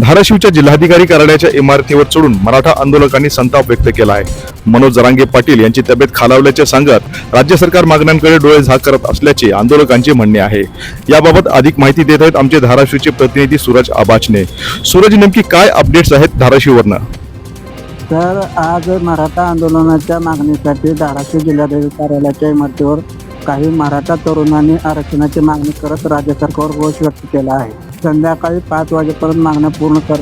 धाराशिवच्या जिल्हाधिकारी कार्यालयाच्या इमारतीवर चढून मराठा आंदोलकांनी संताप व्यक्त केला आहे. मनोज जरांगे पाटील यांची तब्येत खालावल्याचे सांगत राज्य सरकार मागण्यांकडे डोळे झाक करत असल्याचे आंदोलकांचे म्हणणे आहे. याबाबत अधिक माहिती देत आहेत आमचे धाराशिवचे प्रतिनिधी सूरज आबाचने. सूरज नेमकी काय अपडेट्स आहेत धाराशिववरनं? तर आज मराठा आंदोलनाच्या मागणीसाठी धाराशिव जिल्हाधिकारी कार्यालयाच्या इमारतीवर काही मराठा तरुणांनी आरक्षणाची मागणी करत राज्य सरकारवर रोष व्यक्त केला आहे. संध्याकाळी पाच वाजेपर्यंत मागण्या पूर्ण कर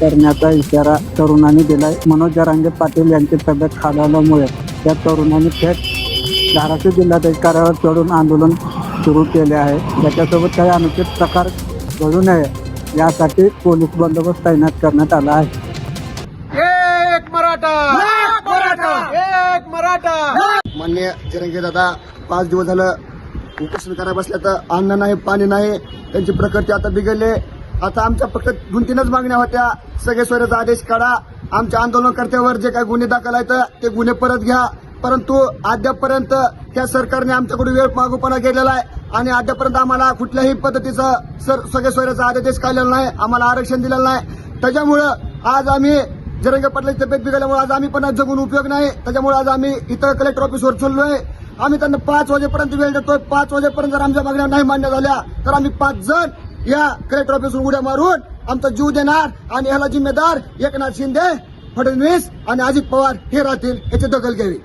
करण्याचा इशारा तरुणांनी दिलाय. मनोज जरांगे पाटील यांची तब्येत खालावल्यामुळे त्या तरुणांनी थेट धाराशिव जिल्हाधिकारी कार्यालयावर चढून आंदोलन सुरू केले आहे. त्याच्यासोबत काही अनुचित प्रकार घडू नये यासाठी पोलीस बंदोबस्त तैनात करण्यात आला आहे. एक मराठा! मराठा! एक मराठा! मान्य जरंगे दादा पाच दिवस झालं उपोषण करायला बसल्या तर अन्न नाही पाणी नाही त्यांची प्रकृती आता बिघडले. आता आमच्या फक्त दोन तीनच मागण्या होत्या. सगळे सोयऱ्याचा आदेश काढा. आमच्या आंदोलनकर्त्यावर जे काही गुन्हे दाखल आहेत ते गुन्हे परत घ्या. परंतु अद्यापपर्यंत त्या सरकारने आमच्याकडून वेळ मागूपणा केलेला आहे. आणि अद्यापर्यंत आम्हाला कुठल्याही पद्धतीचा सर सगळे सोयऱ्याचा आदेश काढलेला नाही. आम्हाला आरक्षण दिलेलं नाही. त्याच्यामुळं आज आम्ही जरंग पाटलाची तब्येत बिघडल्यामुळे आज आम्ही पण जगून उपयोग नाही. त्याच्यामुळे आज आम्ही इतर कलेक्टर ऑफिसवर चाललोय. आम्ही त्यांना पाच वाजेपर्यंत वेळ देतोय. पाच वाजेपर्यंत जर आमच्या मागण्या नाही मान्य झाल्या तर आम्ही पाच जण या कलेक्टर ऑफिसवर उड्या मारून आमचा जीव देणार आणि ह्याला जिम्मेदार एकनाथ शिंदे फडणवीस आणि अजित पवार हे राहतील याची दखल घ्यावी.